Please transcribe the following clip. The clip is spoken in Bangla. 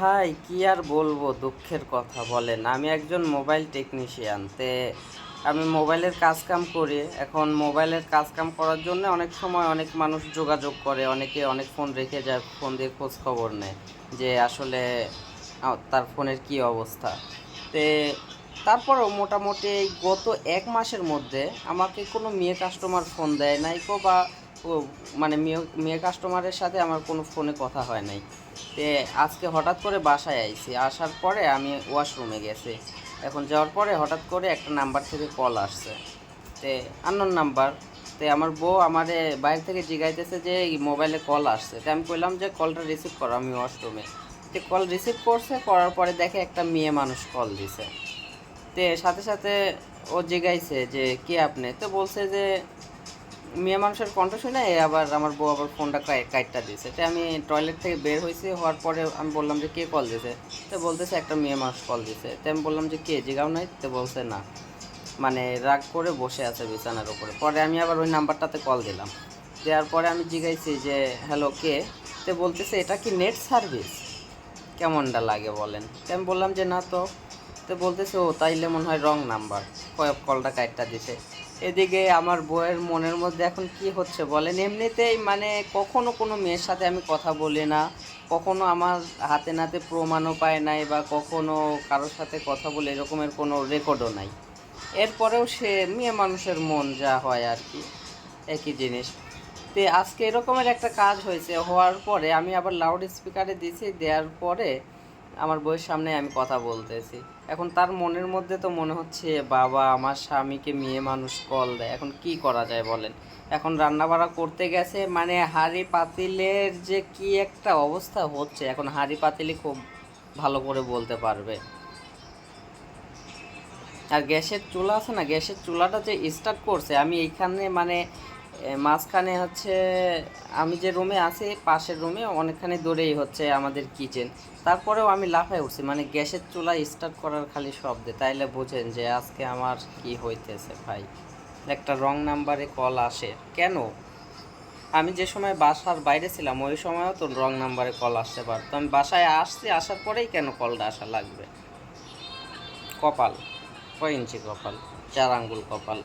ভাই, কি আর বলব? দুঃখের কথা বলেন। আমি একজন মোবাইল টেকনিশিয়ান, তে আমি মোবাইলের কাজ কাম করি। এখন মোবাইলের কাজ কাম করার জন্য অনেক সময় অনেক মানুষ যোগাযোগ করে, অনেকে অনেক ফোন রেখে যায়, ফোন দিয়ে খোঁজ খবর নেয় যে আসলে তার ফোনের কি অবস্থা। তে তারপরও মোটামুটি গত এক মাসের মধ্যে আমাকে কোনো মেয়ে কাস্টমার ফোন দেয় নাই বা মানে মেয়ে মেয়ে কাস্টমারের সাথে আমার কোনো ফোনে কথা হয় নাই। তে আজকে হঠাৎ করে বাসায় আইছি, আসার পরে আমি ওয়াশরুমে গেছি। এখন যাওয়ার পরে হঠাৎ করে একটা নাম্বার থেকে কল আসছে। তে আননোন নাম্বার তে আমার বউ আমারে বাইরে থেকে জিগাইতেছে যে মোবাইলে কল আসছে। তে আমি কইলাম যে কলটা রিসিভ করো আমি ওয়াশরুমে তে কল রিসিভ করছে, করার পরে দেখে একটা মেয়ে মানুষ কল দিছে। তে সাথে সাথে ও জিগাইছে যে, কে আপনি? তো বলছে যে মেয়ে মানুষের কণ্ঠ শুনে আবার আমার বউ আবার ফোনটা কাইটটা দিয়েছে। তো আমি টয়লেট থেকে বের হয়েছি, হওয়ার পরে আমি বললাম যে, কে কল দিয়েছে? তো বলতেছে, একটা মেয়ে মানুষ কল দিয়েছে। তো আমি বললাম যে, কে? জিগাও নাই, তো বলছে, না। মানে রাগ করে বসে আছে বিছানার উপরে। পরে আমি আবার ওই নাম্বারটাতে কল দিলাম। দেওয়ার পরে আমি জিগাইছি যে, হ্যালো, কে? তো বলতেছে, এটা কি নেট সার্ভিস কেমনটা লাগে বলেন? তো আমি বললাম যে, না তো। তো বলতেছে, ও, তাইলে মনে হয় রং নাম্বার। কয়েক কলটা কাইটটা দিছে। এদিকে আমার বউয়ের মনের মধ্যে এখন কি হচ্ছে বলেন? এমনিতেই মানে কখনো কোনো মেয়ের সাথে আমি কথা বলি না। কখনো আমার হাতে নাতে প্রমাণও পায় নাই বা কখনো কারোর সাথে কথা বলে এরকমের কোনো রেকর্ডও নাই। এরপরেও সে মেয়ে মানুষের মন যা হয় আর কি, একই জিনিস। তে আজকে এরকমের একটা কাজ হয়েছে, হওয়ার পরে আমি আবার লাউড স্পিকারে দিয়েছি দেওয়ার পরে আমার বইয়ের সামনে আমি কথা বলতেছি। এখন তার মনের মধ্যে তো মনে হচ্ছে, বাবা, আমার স্বামীকে মেয়ে মানুষ কল দেয়। এখন কি করা যায় বলেন? এখন রান্নাবাড়া করতে গেছে মানে হাঁড়ি পাতিলের যে কি একটা অবস্থা হচ্ছে, এখন হাঁড়ি পাতিলি খুব ভালো করে বলতে পারবে। আর গ্যাসের চুলা আছে না, গ্যাসের চুলাটা যে স্টার্ট করছে, আমি এইখানে মানে মাঝখানে হচ্ছে, আমি যে রুমে আছি, পাশের রুমে অনেকখানি দূরেই হচ্ছে আমাদের কিচেন তারপরেও আমি লাফায় উঠছি মানে গ্যাসের চুলা স্টার্ট করার খালি শব্দে। তাইলে বোঝেন যে আজকে আমার কি হইতেছে ভাই। একটা রং নাম্বারে কল আসে। কেন? আমি যে সময় বাসার বাইরে ছিলাম, ওই সময়ও তো রং নাম্বারে কল আসতে পারতো। আমি বাসায় আসছি, আসার পরেই কেন কলটা আসা লাগবে? কপাল, কয় ইঞ্চি কপাল? চার আঙ্গুল কপাল।